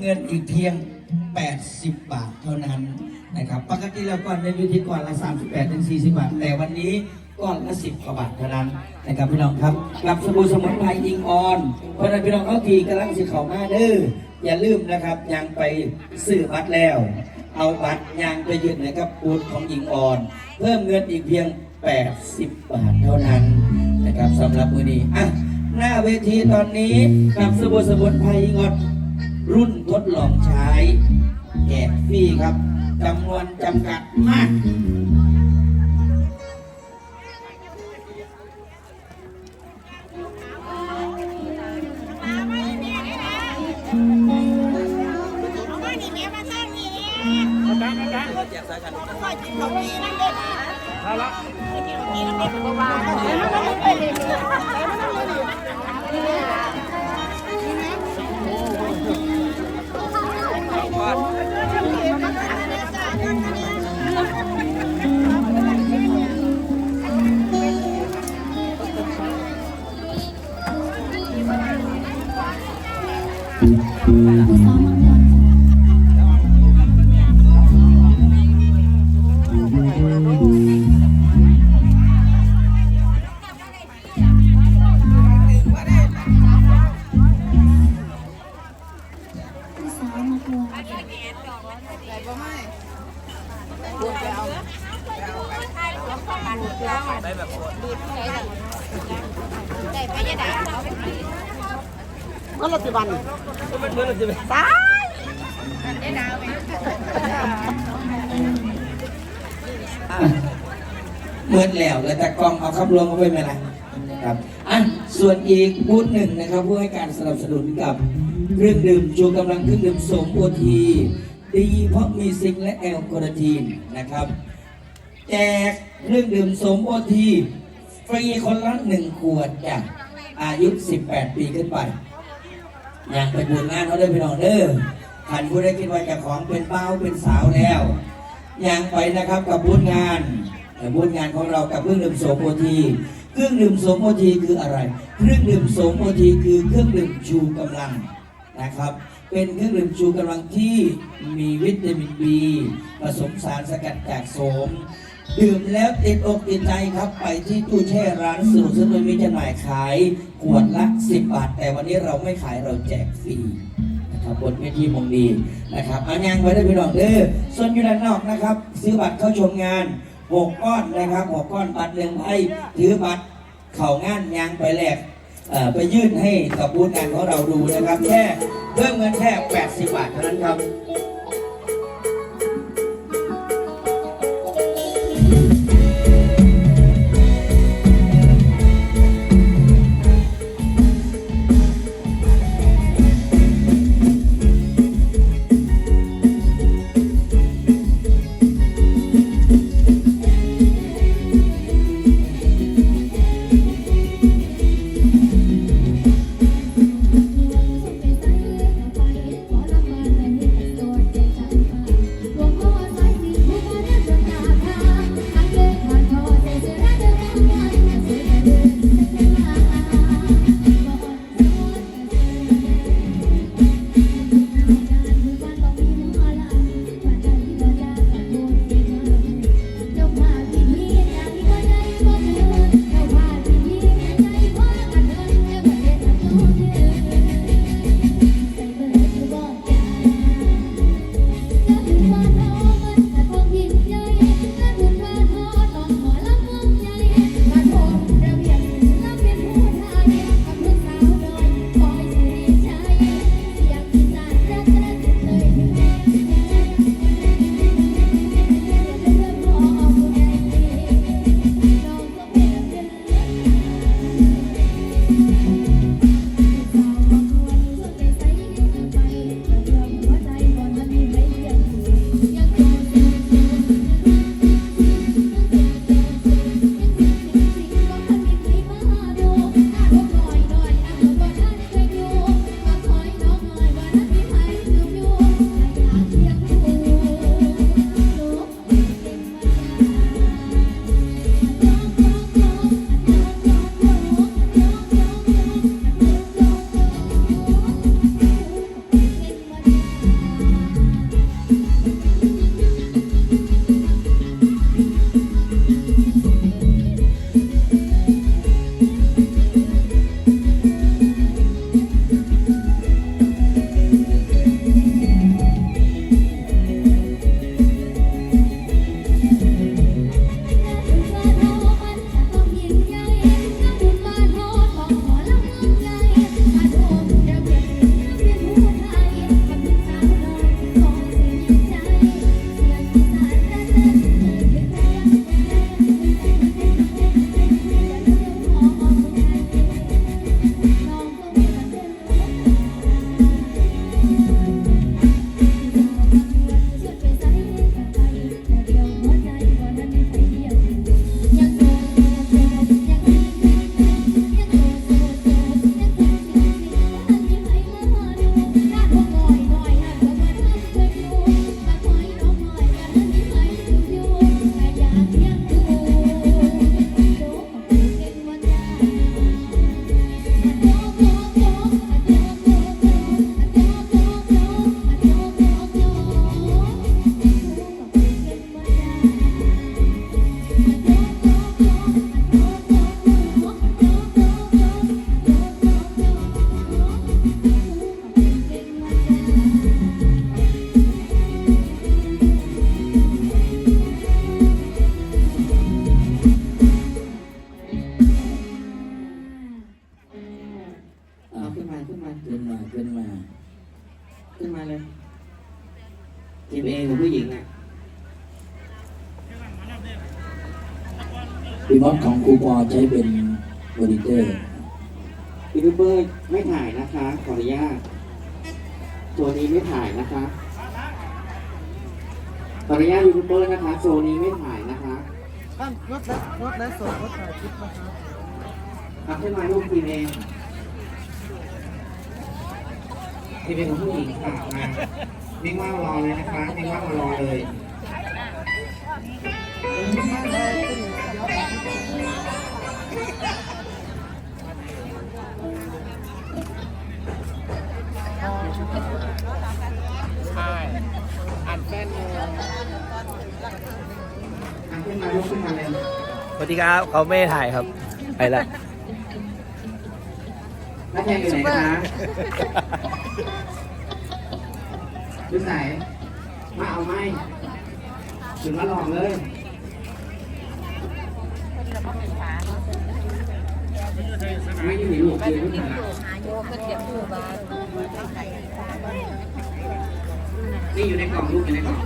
เงินอีกเพียง 80 บาทเท่านั้นนะครับปกติแล้วก่อนในอยู่ที่ก่อนละ 38ถึง40 บาท แต่วันนี้ก้อนละ10กว่าบาทเท่านั้นนะครับพี่น้องครับกับสบู่สมุนไพรอิงออน เพราะนั้นพี่น้องเขาทีกำลังสิเขามาเด้ออย่าลืมนะครับยังไปซื้อบัตรแล้ว เอาบัตรยางไปยืนนะครับบูธของอิงออน เพิ่มเงินอีกเพียง 80 บาทเท่านั้นนะครับสำหรับมือนี้อะหน้าเวทีตอนนี้กับสบู่สมุนไพรอิงออน รุ่นทดลองใช้แจกฟรีครับจำนวนจำกัดมากเอามานี่แม่มาสร้างนี่เนี่ยคอยกินของดีนั่นเด้อนะกินของดีนั่นเด้อเป็นว่าเดี๋ยวมันต้องไปเลยเดี๋ยวมันต้องไปเลยได้ไปยะดาเอาไปกินก็รัฐบาลตายได้วไปเหมือนแล้วแล้วแต่กล้องเอาคำรวมมาไปไหมล่ะครับอะส่วนอีกบูธหนึ่งนะครับ ผู้ให้การสนับสนุนกับ เครื่องดื่มชูกำลังเครื่องดื่มสมโอทีดีเพราะมีซิงและแอลกอริทีนนะครับ แจกเครื่องดื่มสมโอทีฟรีคนละหนึ่งขวดจากอายุ 18 ปีขึ้นไป อยากไปบุญงานเขาได้ไปนอนเด้อขันผู้ได้คิดว่าจะของเป็นเป้าเป็นสาวแล้วยังไปนะครับกับบุญงานเอ่บุญงานของเรากับเครื่องดื่มโสมโอที เครื่องดื่มโสมโอทีคืออะไร เครื่องดื่มโสมโอทีคือเครื่องดื่มชูกำลัง นะครับ เป็นเครื่องดื่มชูกำลังที่มีวิตามินบีผสมสารสกัดจากโสม ดื่มแล้วติดอกติดใจครับไปที่ตู้แช่ร้านสูตรซึ่งมีจำหน่ายขายขวดละ 10 บาท แต่วันนี้เราไม่ขายเราแจกฟรีนะครับบนเวทีมงดีนะครับเอายังไว้ได้พี่น้องเด้อส่วนอยู่ด้านนอกนะครับ ซื้อบัตรเข้าชมงาน6ก้อนนะครับ6ก้อนบัตรหนึ่งไพ่ถือบัตรเข่างานยางไปแลก ไปยื่นให้กับบูธงานของเราดูนะครับ แค่เพิ่มเงินแค่ 80 บาทเท่านั้นครับ รีโมทของครูปอใช้เป็นมอนิเตอร์ยูทูบเบอร์ไม่ถ่ายนะคะ ขออนุญาต ตัวนี้ไม่ถ่ายนะคะขออนุญาตยูทูบเบอร์นะคะโซนนี้ไม่ถ่ายนะคะท่านรถและรถและส่งรถถ่ายคลิปนะครับทำขึ้นมาลูกทีมเองทีมเองของผู้หญิงค่ะมานิ่งว่างรอเลยนะคะนิ่งว่างมารอเลย นมาลูกขึ้นมาเลยสวัสดีครับเขาไม่ถ่ายครับ ไปละนักแข่งอยู่ไหนคะอยู่ไหน มาเอาไหมถึงมาลองเลยไม่อยู่ในลูกเดียวขึ้นมานี่อยู่ในกล่องลูกอยู่ในกล่อง